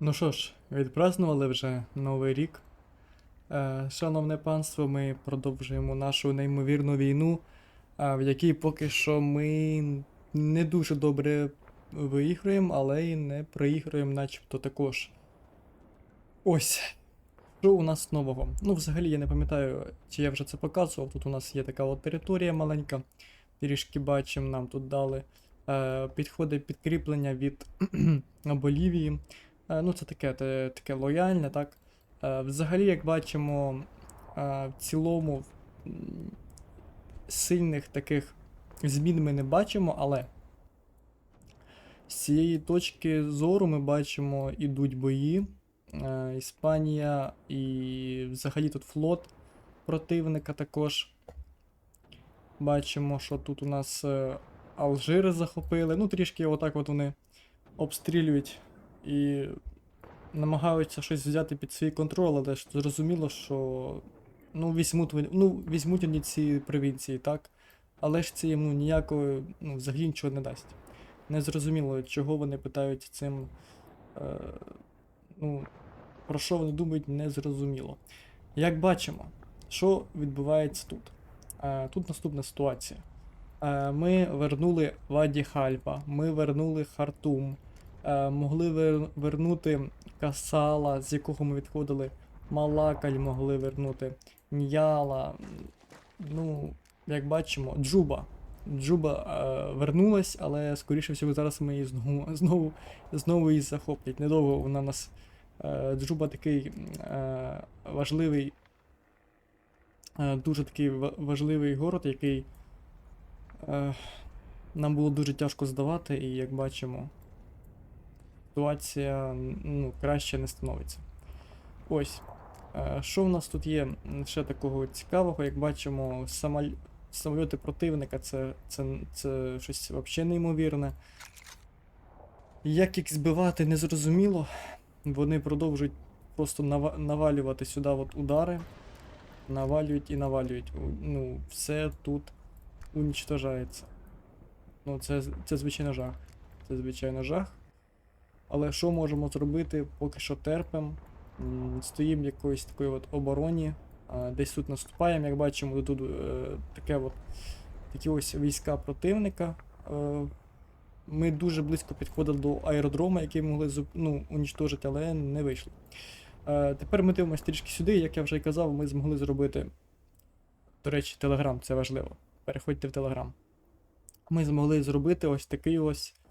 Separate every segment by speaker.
Speaker 1: Ну що ж, відпразнували вже Новий рік. Е, Шановне панство, ми продовжуємо нашу неймовірну війну, е, в якій поки що ми не дуже добре виіграємо, але й не проігруємо, начебто також. Ось. Що у нас нового? Ну, взагалі, я не пам'ятаю, чи я вже це показував. Тут у нас є така от територія маленька. Трішки бачимо, нам тут дали. Е, підходить підкріплення від Болівії. Е, Ну, це таке, таке лояльне, так. Е, Взагалі, як бачимо, е, в цілому сильних таких змін ми не бачимо, але з цієї точки зору ми бачимо, ідуть бої. Іспанія і взагалі тут флот противника також. Бачимо, що тут у нас е, Алжир захопили. Ну, трішки отак от вони обстрілюють і намагаються щось взяти під свій контроль, але ж зрозуміло, що ну, візьмуть, ну, візьмуть вони ці провінції, так? Але ж це їм ну, ніякого, ну, взагалі нічого не дасть. Незрозуміло, чого вони питають цим. Е, ну, про що вони думають, незрозуміло. Як бачимо, що відбувається тут? Е, тут наступна ситуація. Е, ми вернули Ваді Хальпа, ми вернули Хартум, могли вернути Касала, з якого ми відходили, Малакаль могли вернути, Ньяла. Ну, як бачимо, Джуба. Джуба е, вернулась, але скоріше всього зараз ми її знову, знову, знову її захоплять. Недовго вона нас. Е, Джуба такий е, важливий, е, дуже такий важливий город, який е, нам було дуже тяжко здавати, і як бачимо, ситуація ну, краще не становиться. Ось. Е, Що в нас тут є ще такого цікавого, як бачимо, самольоти противника це, це, це щось взагалі неймовірне. Як їх збивати, незрозуміло. Вони продовжують просто нава- навалювати сюди от удари. Навалюють і навалюють. Ну, все тут унічтожається. Ну, це, це звичайно жах. Це звичайно жах. Але що можемо зробити, поки що терпимо. Стоїмо в якоїсь такої от обороні. Десь тут наступаємо, як бачимо, тут е, таке от, такі ось війська противника. Е, ми дуже близько підходили до аеродрома, який могли ну, унічтожити, але не вийшло. Е, тепер ми дивимося трішки сюди, як я вже й казав, ми змогли зробити. До речі, Телеграм, це важливо. Переходьте в Телеграм. Ми змогли зробити ось такий ось е,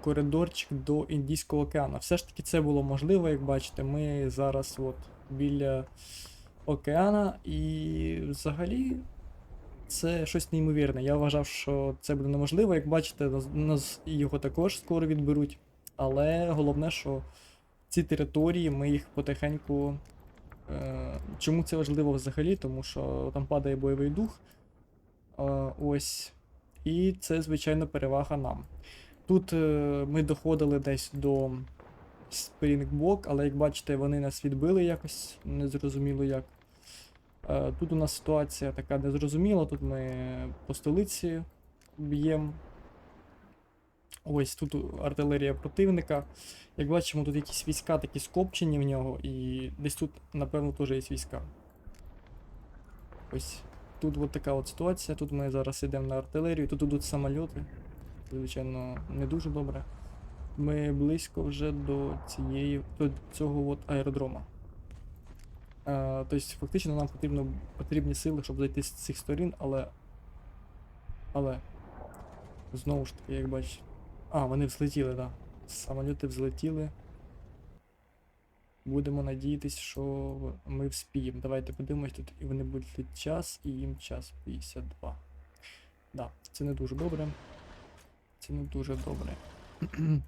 Speaker 1: коридорчик до Індійського океану. Все ж таки це було можливо, як бачите, ми зараз от біля океана і взагалі це щось неймовірне. Я вважав, що це буде неможливо. Як бачите, нас, нас його також скоро відберуть. Але головне, що ці території ми їх потихеньку. Е, чому це важливо взагалі? Тому що там падає бойовий дух. Е, ось. І це, звичайно, перевага нам. Тут е, ми доходили десь до Спрінгбок, але як бачите, вони нас відбили якось, незрозуміло як. Е, Тут у нас ситуація така незрозуміла, тут ми по столиці б'ємо. Ось тут артилерія противника. Як бачимо, тут якісь війська такі скопчені в нього, і десь тут, напевно, теж є війська. Ось тут от така от ситуація. Тут ми зараз йдемо на артилерію, тут ідуть самольоти. Звичайно, не дуже добре. Ми близько вже до цієї до цього от аеродрома. Е, тобто, фактично нам потрібно, потрібні сили, щоб зайти з цих сторін, але. Але. Знову ж таки, як бачите. А, вони взлетіли, так. Да. Самоліти взлетіли. Будемо надіятись, що ми вспіємо. Давайте подивимось тут, і вони будуть час, і їм час 52. Да, це не дуже добре. Це не дуже добре.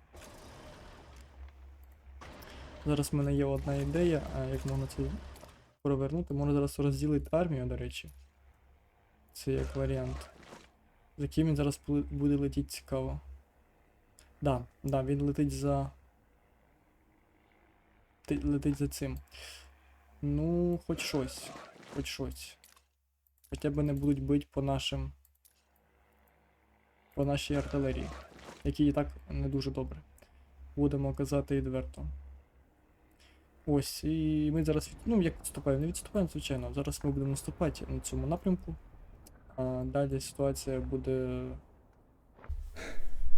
Speaker 1: Зараз в мене є одна ідея, як можна це провернути. Можна зараз розділити армію, до речі. Це як варіант. За ким він зараз буде летіти цікаво. Да, да, він летить за. Ти- Летить за цим. Ну, хоч щось. Хоч щось. Хоча б не будуть бити по нашим. По нашій артилерії. Які і так не дуже добре. будемо казати відверто. Ось, і ми зараз, ну як відступаємо, не відступаємо, звичайно. Зараз ми будемо наступати на цьому напрямку. А далі ситуація буде.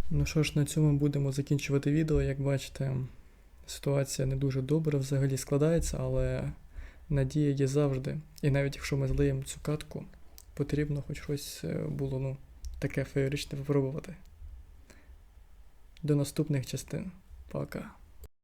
Speaker 1: Ну що ж, на цьому будемо закінчувати відео. Як бачите, ситуація не дуже добре взагалі складається, але надія є завжди. І навіть якщо ми злиємо цю катку, потрібно хоч щось е, було ну, таке феєричне випробувати. До наступних частин. Пока.